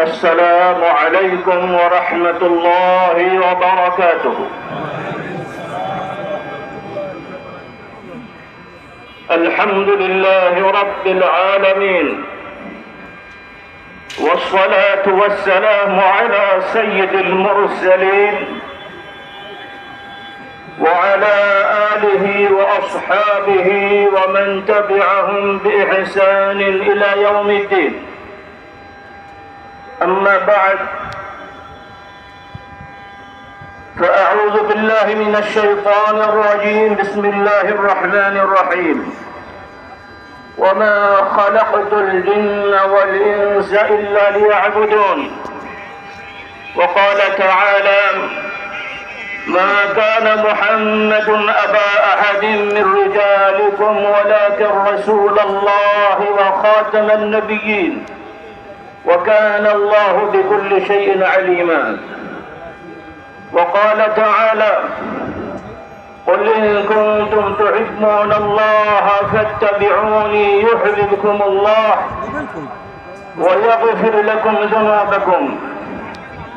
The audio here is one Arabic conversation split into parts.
السلام عليكم ورحمة الله وبركاته. الحمد لله رب العالمين والصلاة والسلام على سيد المرسلين وعلى آله وأصحابه ومن تبعهم بإحسان إلى يوم الدين. أما بعد فأعوذ بالله من الشيطان الرجيم. بسم الله الرحمن الرحيم. وما خلقت الجن والإنس إلا ليعبدون. وقال تعالى ما كان محمد أبا أحد من رجالكم ولكن رسول الله وخاتم النبيين. وكان الله بكل شيء عليما وقال تعالى قل إن كنتم تحبون الله فاتبعوني يحببكم الله ويغفر لكم ذنوبكم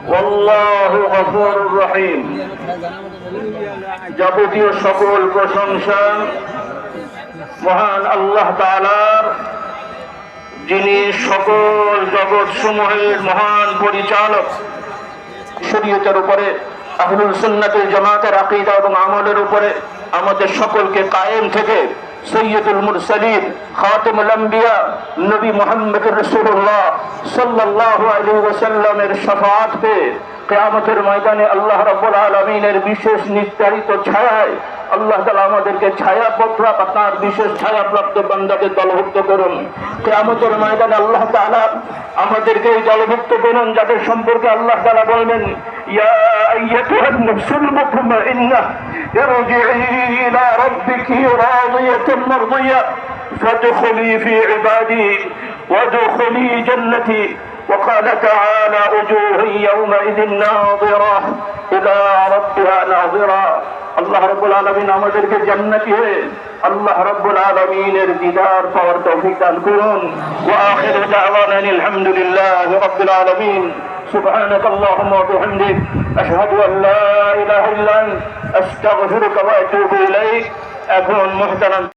والله غفور رحيم যাবতীয় সকল প্রশংসা মহান আল্লাহ তাআলার যিনি সকল জগৎ সমূহের মহান পরিচালক, শরীয়তের উপরে, আহলুল সুন্নাতুল জামাতের আকিদা এবং আমলের উপরে আমাদের সকলকে কায়েম থেকে সৈয়দুল মুরসালিন, খাতিমুল নবী মোহাম্মদ রসুল্লাহ সাল্লাল্লাহু আলাইহি ওয়াসাল্লামের শাফাআত পেয়ে কিয়ামতের ময়দানে আল্লাহ রাব্বুল আলামিনের বিশেষ নির্ধারিত ছায়ায় আল্লাহ তাআলা আমাদেরকে ছায়া পত্রা তার বিশেষ ছায়াপ্রাপ্ত বান্দাদের দলভুক্ত করুন কিয়ামতের ময়দানে আল্লাহ তাআলা আমাদেরকে এই দলভুক্ত করুন যাদের সম্পর্কে আল্লাহ তাআলা বলবেন ইয়া আইয়াতুহান নাফসুল মুতমাইন্নাহ ارجعي إلى ربك راضية مرضية فادخلي في عبادي وادخلي جنتي وقال تعالى وجوه يومئذ ناظرة إلى ربها ناظرة আল্লাহ রব্বুল আলমিন আমাদেরকে জান্নাতি হয়ে আল্লাহ রব্বুল আলমিনের দিদার পাওয়ার তৌফিক দান করুন وآخر دعوانا الحمد لله رب العالمين سبحانك اللهم وبحمدك أشهد أن لا إله إلا أنت أستغفرك وأتوب إليك أكون محترم